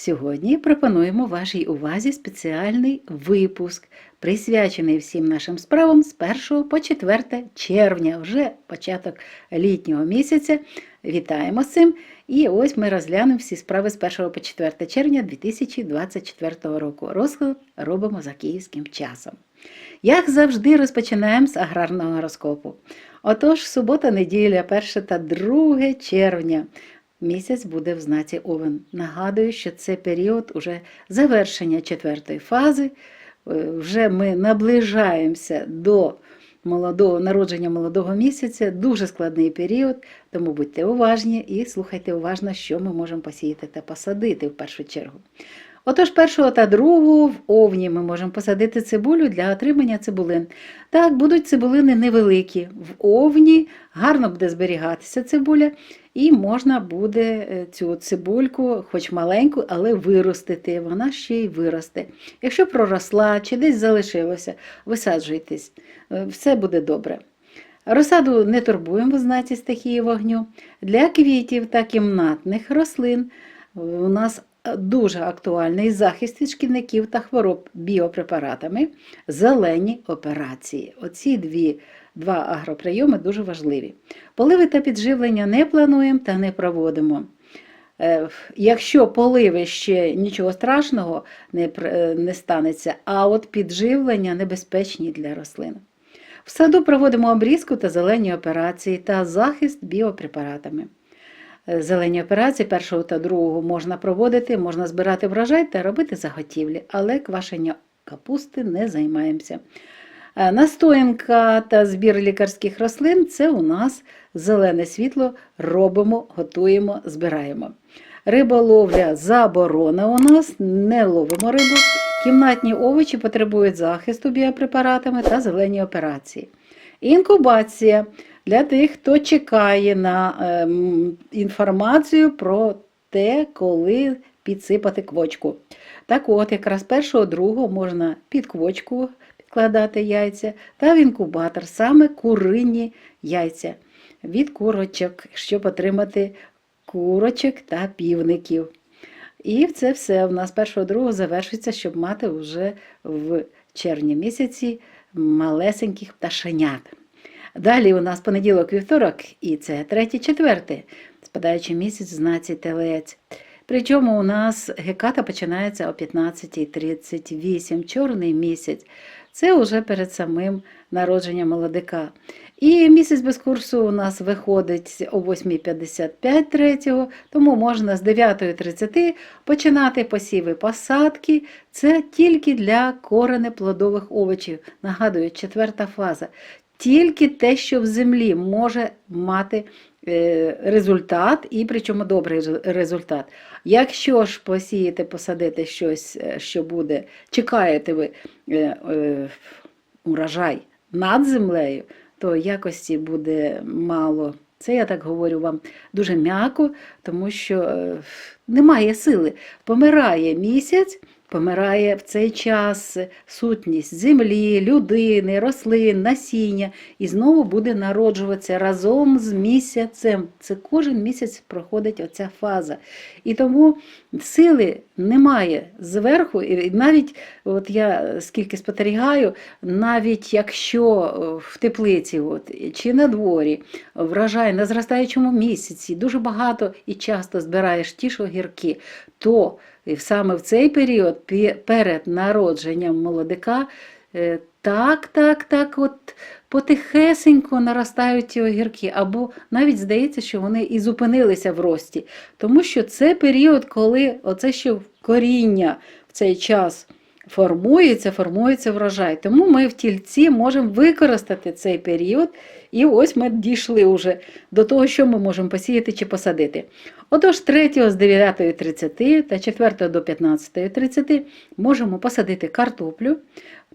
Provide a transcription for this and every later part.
Сьогодні пропонуємо вашій увазі спеціальний випуск, присвячений всім нашим справам з 1 по 4 червня, вже початок літнього місяця. Вітаємо з цим! І ось ми розглянемо всі справи з 1 по 4 червня 2024 року. Розклад робимо за київським часом. Як завжди, розпочинаємо з аграрного гороскопу. Отож, субота-неділя, 1 та 2 червня. Місяць буде в знаці Овен. Нагадую, що це період уже завершення четвертої фази. Е, Вже ми наближаємося до молодого народження молодого місяця. Дуже складний період, тому будьте уважні і слухайте уважно, що ми можемо посіяти та посадити в першу чергу. Отож, першого та другого в овні ми можемо посадити цибулю для отримання цибулин. Так, будуть цибулини невеликі. В овні гарно буде зберігатися цибуля, і можна буде е, цю цибульку, хоч маленьку, але виростити. Вона ще й виросте. Якщо проросла чи десь залишилося, висаджуйтесь, Е, все буде добре. Розсаду не турбуємо в знаці стихії вогню. Для квітів та кімнатних рослин у нас дуже актуальний захист від шкідників та хвороб біопрепаратами, зелені операції. Оці дві, два агроприйоми дуже важливі. Поливи та підживлення не плануємо та не проводимо. Е, Якщо поливи ще нічого страшного не, е, не станеться, а от підживлення небезпечні для рослин. В саду проводимо обрізку та зелені операції та захист біопрепаратами. Е, Зелені операції першого та другого можна проводити, можна збирати врожай та робити заготівлі, але квашення капусти не займаємося. Е, Настоянка та збір лікарських рослин це у нас зелене світло робимо, готуємо, збираємо. Риболовля заборона у нас, не ловимо рибу. Кімнатні овочі потребують захисту біопрепаратами та зелені операції. Інкубація для тих, хто чекає на ем, інформацію про те, коли підсипати квочку. Так от, якраз першого другого можна під квочку підкладати яйця та в інкубатор, саме курині яйця від курочок, щоб отримати курочок та півників. І це все у нас першого другого завершиться, щоб мати вже в червні місяці малесеньких пташенят. Далі у нас понеділок вівторок, і це третій, четвертий, спадаючий місяць знаці телець. Причому у нас геката починається о 15.38, чорний місяць. Це вже перед самим народженням молодика. І місяць без курсу у нас виходить о 8.55 третього, тому можна з 9.30 починати посіви посадки. Це тільки для коренеплодових овочів. Нагадую, четверта фаза. Тільки те, що в землі може мати е, результат, і причому добрий результат. Якщо ж посіяти, посадити щось, е, що буде, чекаєте ви е, урожай над землею, то якості буде мало. Це я так говорю вам дуже м'яко, тому що немає сили. Помирає місяць, помирає в цей час сутність землі, людини, рослин, насіння, і знову буде народжуватися разом з місяцем. Це кожен місяць проходить оця фаза. І тому сили немає зверху, і навіть от я скільки спостерігаю, навіть якщо е, в теплиці от, чи на дворі врожай на зростаючому місяці дуже багато і часто збираєш ті ж огірки, то і саме в цей період перед народженням молодика е, так, так, так, от потихесенько наростають ті огірки, або навіть здається, що вони і зупинилися в рості. Тому що це період, коли оце ще коріння в цей час формується, формується врожай. Тому ми в тільці можемо використати цей період, і ось ми дійшли вже до того, що ми можемо посіяти чи посадити. Отож, 3 з 9.30 та 4 до 15.30 можемо посадити картоплю,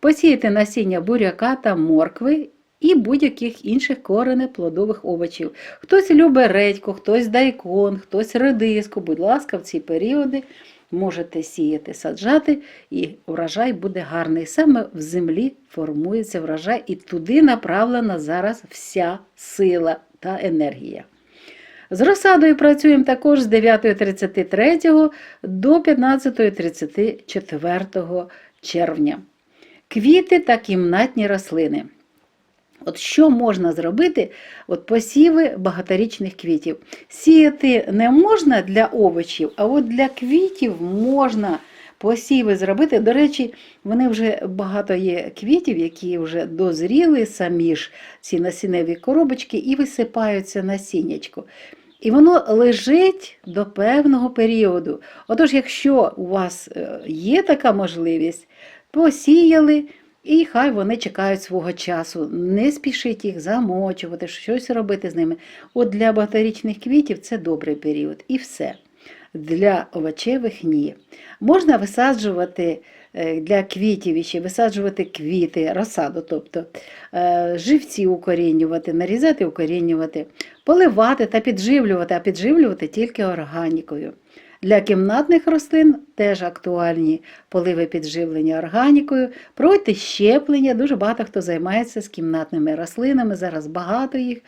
посіяти насіння буряка та моркви і будь-яких інших коренеплодових овочів. Хтось любить редьку, хтось дайкон, хтось редиску. Будь ласка, в ці періоди можете сіяти, саджати, і врожай буде гарний. Саме в землі формується врожай, і туди направлена зараз вся сила та енергія. З розсадою працюємо також з 9.33 до 15.34 червня. Квіти та кімнатні рослини. От що можна зробити? От посіви багаторічних квітів. Сіяти не можна для овочів, а от для квітів можна посіви зробити. До речі, вони вже багато є квітів, які вже дозріли самі ж ці насінневі коробочки і висипаються насіннячко. І воно лежить до певного періоду. Отож, якщо у вас е, є така можливість, посіяли, і хай вони чекають свого часу. Не спішіть їх замочувати, щось робити з ними. От для багаторічних квітів це добрий період. І все. Для овочевих ні. Можна висаджувати е, для квітів іще висаджувати квіти, розсаду, тобто е, живці укорінювати, нарізати, укорінювати, поливати та підживлювати, а підживлювати тільки органікою. Для кімнатних рослин теж актуальні поливи підживлення органікою, проводьте щеплення. Дуже багато хто займається з кімнатними рослинами. Зараз багато їх.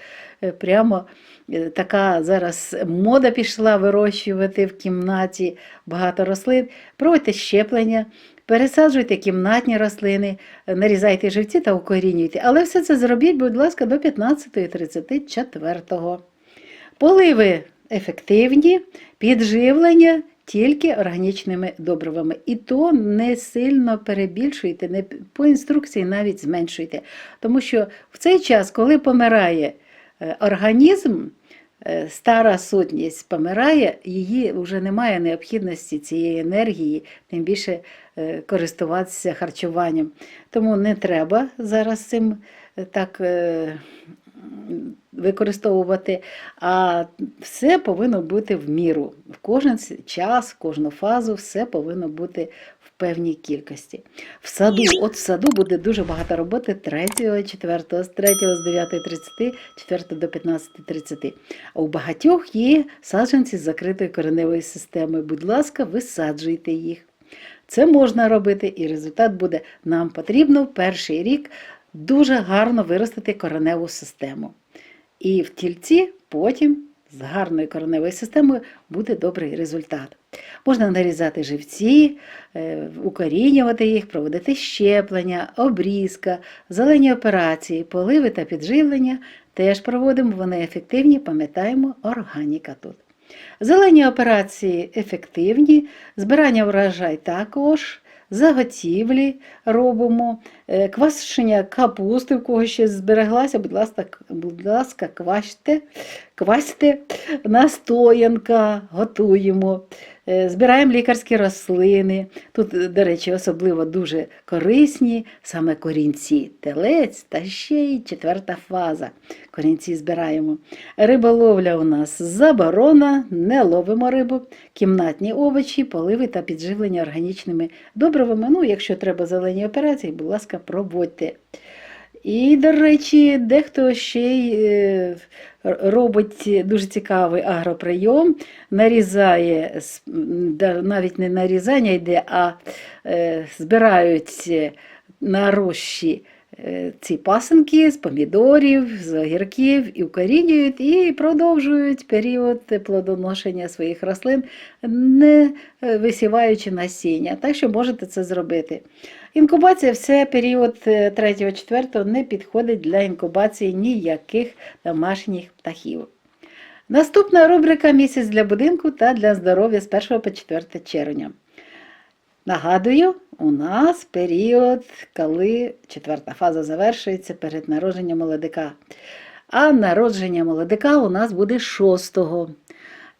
Е, Прямо е, така зараз мода пішла вирощувати в кімнаті багато рослин. Проводьте щеплення, пересаджуйте кімнатні рослини, е, нарізайте живці та укорінюйте. Але все це зробіть, будь ласка, до 15.34. Поливи ефективні, підживлення тільки органічними добривами. І то не сильно перебільшуйте, не по інструкції навіть зменшуйте. Тому що в цей час, коли помирає е, організм, е, стара сутність помирає, її вже немає необхідності цієї енергії, тим більше е, користуватися харчуванням. Тому не треба зараз цим так використовувати, а все повинно бути в міру. В кожен час, в кожну фазу все повинно бути в певній кількості. В саду, от в саду буде дуже багато роботи 3, 4, з 3 з 9.30, 4 до 15.30. А у багатьох є саджанці з закритою кореневою системою. Будь ласка, висаджуйте їх. Це можна робити, і результат буде. Нам потрібно перший рік дуже гарно виростити кореневу систему. І в тільці потім з гарною кореневою системою буде добрий результат. Можна нарізати живці, е, укорінювати їх, проводити щеплення, обрізка, зелені операції, поливи та підживлення теж проводимо, вони ефективні, пам'ятаємо, органіка тут. Зелені операції ефективні, збирання врожай також, заготівлі робимо, квашення капусти, в кого ще збереглася, будь ласка, будь ласка, кваште, квасьте, настоянка, готуємо. Е, Збираємо лікарські рослини. Тут, е, до речі, особливо дуже корисні саме корінці, телець та ще й четверта фаза. Корінці збираємо. Риболовля у нас заборона, не ловимо рибу, кімнатні овочі, поливи та підживлення органічними добривами. Ну, якщо треба зелені операції, будь ласка, проводьте. І, до речі, дехто ще й е, робить дуже цікавий агроприйом, нарізає, навіть не нарізання йде, а е, збирають на рощі е, ці пасинки з помідорів, з огірків і укорінюють, і продовжують період плодоношення своїх рослин, не висіваючи насіння. Так що можете це зробити. Інкубація все період 3-4 не підходить для інкубації ніяких домашніх птахів. Наступна рубрика Місяць для будинку та для здоров'я з 1 по 4 червня. Нагадую, у нас період, коли четверта фаза завершується перед народженням молодика. А народження молодика у нас буде 6-го.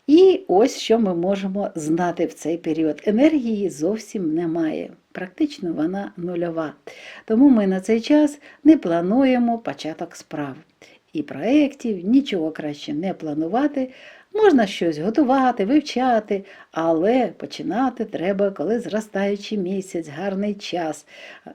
І ось що ми можемо знати в цей період. Енергії зовсім немає. Практично вона нульова. Тому ми на цей час не плануємо початок справ і проєктів, нічого краще не планувати, Можна щось готувати, вивчати, але починати треба, коли зростаючий місяць, гарний час,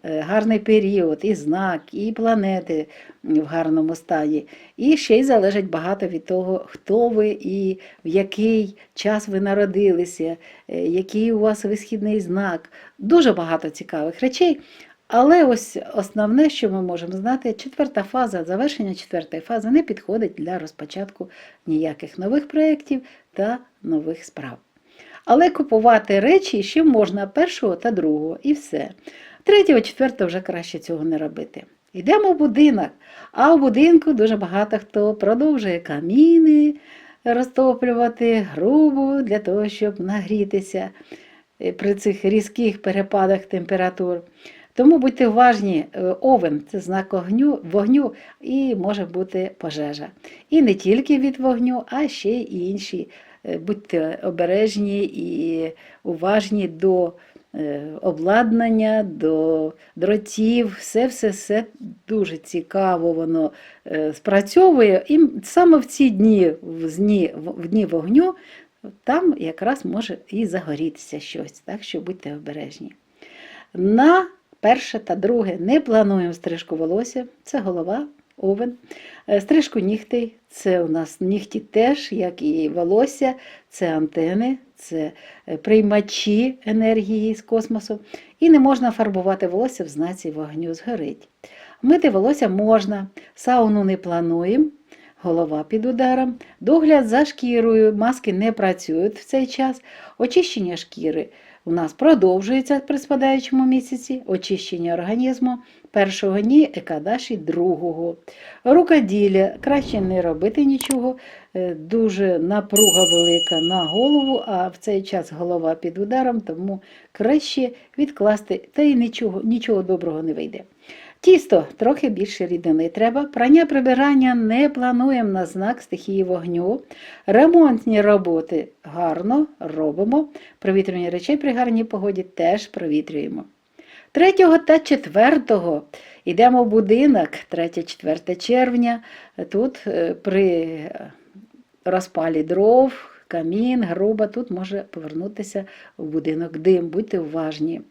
е, гарний період, і знак, і планети в гарному стані. І ще й залежить багато від того, хто ви і в який час ви народилися, е, який у вас висхідний знак. Дуже багато цікавих речей. Але ось основне, що ми можемо знати, четверта фаза, завершення четвертої фази не підходить для розпочатку ніяких нових проєктів та нових справ. Але купувати речі ще можна першого та другого, і все. Третього, четвертого вже краще цього не робити. Йдемо в будинок, а в будинку дуже багато хто продовжує каміни розтоплювати, грубу для того, щоб нагрітися е, при цих різких перепадах температур. Тому будьте уважні, е, овен це знак огню, вогню і може бути пожежа. І не тільки від вогню, а ще й інші. Е, Будьте обережні і уважні до е, обладнання, до дротів, все, все, все дуже цікаво воно спрацьовує. І саме в ці дні, в дні, в дні вогню, там якраз може і загорітися щось. Так що будьте обережні. На перше та друге не плануємо стрижку волосся, це голова, овен. Е, Стрижку нігтей це у нас нігті теж, як і волосся, це антени, це е, приймачі енергії з космосу. І не можна фарбувати волосся в знаці вогню згорить. Мити волосся можна, сауну не плануємо. Голова під ударом, догляд за шкірою, маски не працюють в цей час, очищення шкіри у нас продовжується при спадаючому місяці, очищення організму першого дні, екадаші другого. Рукоділля краще не робити нічого, е, дуже напруга велика на голову, а в цей час голова під ударом, тому краще відкласти, та й нічого, нічого доброго не вийде. Тісто трохи більше рідини треба. Прання прибирання не плануємо на знак стихії вогню. Ремонтні роботи гарно робимо. Провітрювання речей при гарній погоді теж провітрюємо. 3 та 4 йдемо в будинок 3-4 червня. Тут е, при розпалі дров, камін, груба, тут може повернутися в будинок дим. Будьте уважні.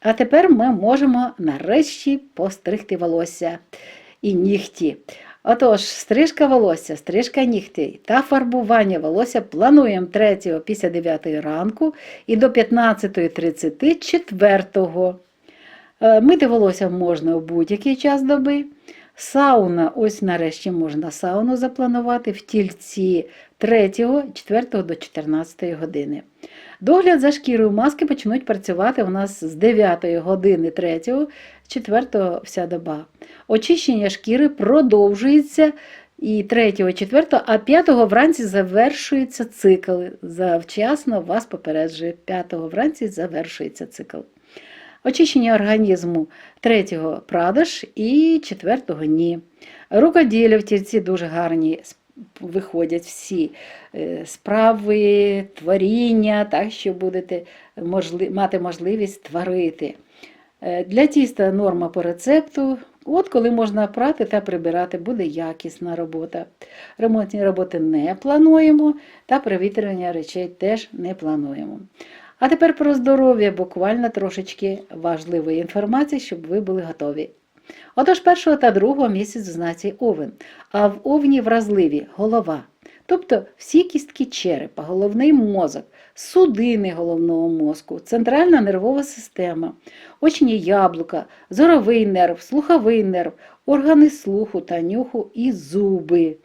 А тепер ми можемо нарешті постригти волосся і нігті. Отож, стрижка волосся, стрижка нігтей та фарбування волосся плануємо 3 після 9 ранку і до 15.30 4. Е, Мити волосся можна у будь-який час доби. Сауна, ось нарешті можна сауну запланувати в тільці 3, 4 до 14 години. Догляд за шкірою маски почнуть працювати у нас з 9 години 3, 4 вся доба. Очищення шкіри продовжується і 3, 4, а 5 вранці завершується цикл. Завчасно вас попереджує, 5 вранці завершується цикл. Очищення організму 3 прадаж і 4 ні. Рукоділля в тільці дуже гарні виходять всі е, справи, творіння, так що будете можли, мати можливість творити. Е, Для тіста норма по рецепту. От коли можна прати та прибирати, буде якісна робота. Ремонтні роботи не плануємо, та провітрювання речей теж не плануємо. А тепер про здоров'я, буквально трошечки важливої інформації, щоб ви були готові. Отож, першого та другого місяць в знаці овен, а в овні вразливі голова. Тобто всі кістки черепа, головний мозок, судини головного мозку, центральна нервова система, очні яблука, зоровий нерв, слуховий нерв, органи слуху та нюху і зуби.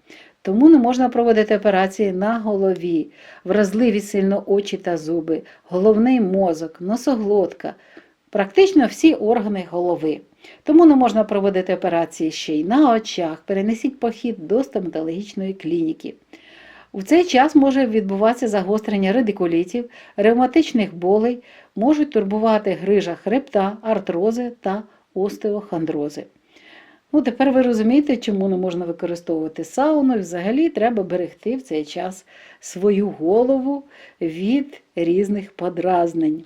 Тому не можна проводити операції на голові, вразливі сильно очі та зуби, головний мозок, носоглотка, практично всі органи голови. Тому не можна проводити операції ще й на очах, перенесіть похід до стоматологічної клініки. У цей час може відбуватися загострення радикулітів, ревматичних болей, можуть турбувати грижа хребта, артрози та остеохондрози. Ну, тепер ви розумієте, чому не можна використовувати сауну, і взагалі треба берегти в цей час свою голову від різних подразнень.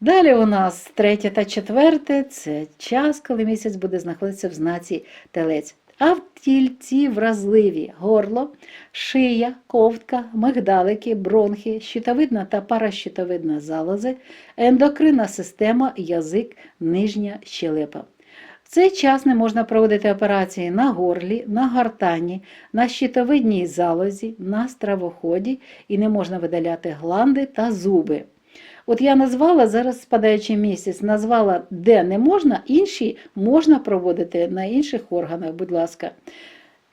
Далі у нас третє та четверте це час, коли місяць буде знаходитися в знаці телець. а в тільці вразливі горло, шия, ковтка, мигдалики, бронхи, щитовидна та паращитовидна залози, ендокринна система, язик, нижня щелепа. Цей час не можна проводити операції на горлі, на гортані, на щитовидній залозі, на стравоході і не можна видаляти гланди та зуби. От я назвала зараз спадаючий місяць, назвала, де не можна, інші можна проводити на інших органах, будь ласка.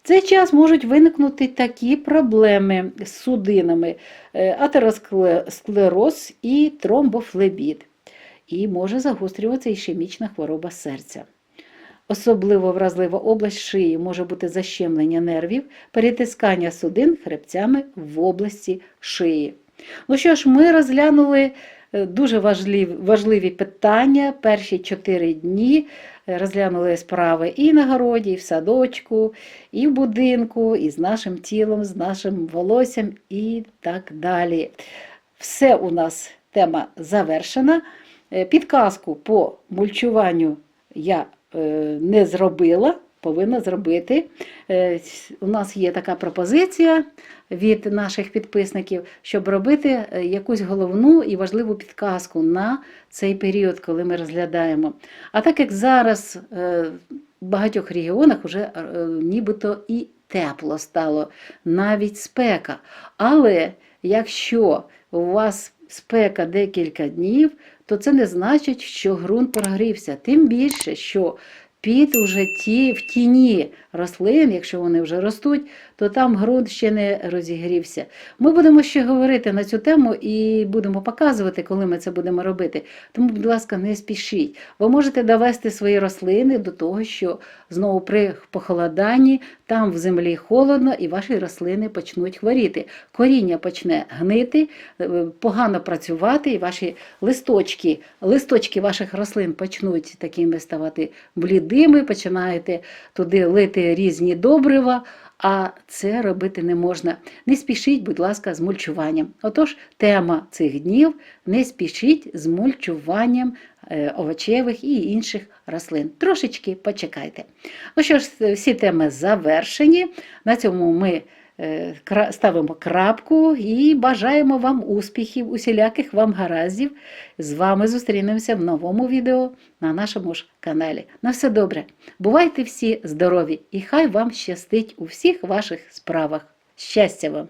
В цей час можуть виникнути такі проблеми з судинами, е, атеросклероз і тромбофлебіт. І може загострюватися ішемічна хвороба серця. Особливо вразлива область шиї може бути защемлення нервів, перетискання судин хребцями в області шиї. Ну що ж, ми розглянули е, дуже важливі, важливі питання перші чотири дні. Е, Розглянули справи і на городі, і в садочку, і в будинку, і з нашим тілом, з нашим волоссям і так далі. Все у нас тема завершена. Е, Підказку по мульчуванню я не зробила, повинна зробити. Е, У нас є така пропозиція від наших підписників, щоб робити е, якусь головну і важливу підказку на цей період, коли ми розглядаємо. А так як зараз е, в багатьох регіонах вже е, нібито і тепло стало, навіть спека. Але якщо у вас спека декілька днів, то це не значить, що ґрунт прогрівся. Тим більше, що під уже ті, в тіні рослин, якщо вони вже ростуть, то там ґрунт ще не розігрівся. Ми будемо ще говорити на цю тему і будемо показувати, коли ми це будемо робити. Тому, будь ласка, не спішіть. Ви можете довести свої рослини до того, що знову при похолоданні там в землі холодно і ваші рослини почнуть хворіти. Коріння почне гнити, е, погано працювати, і ваші листочки, листочки ваших рослин почнуть такими ставати блідими, починаєте туди лити різні добрива. А це робити не можна. Не спішіть, будь ласка, з мульчуванням. Отож, тема цих днів не спішіть з мульчуванням е, овочевих і інших рослин. Трошечки почекайте. Ну що ж, всі теми завершені. На цьому ми ставимо крапку і бажаємо вам успіхів, усіляких вам гараздів. З вами зустрінемося в новому відео на нашому ж каналі. На все добре. Бувайте всі здорові і хай вам щастить у всіх ваших справах. Щастя вам!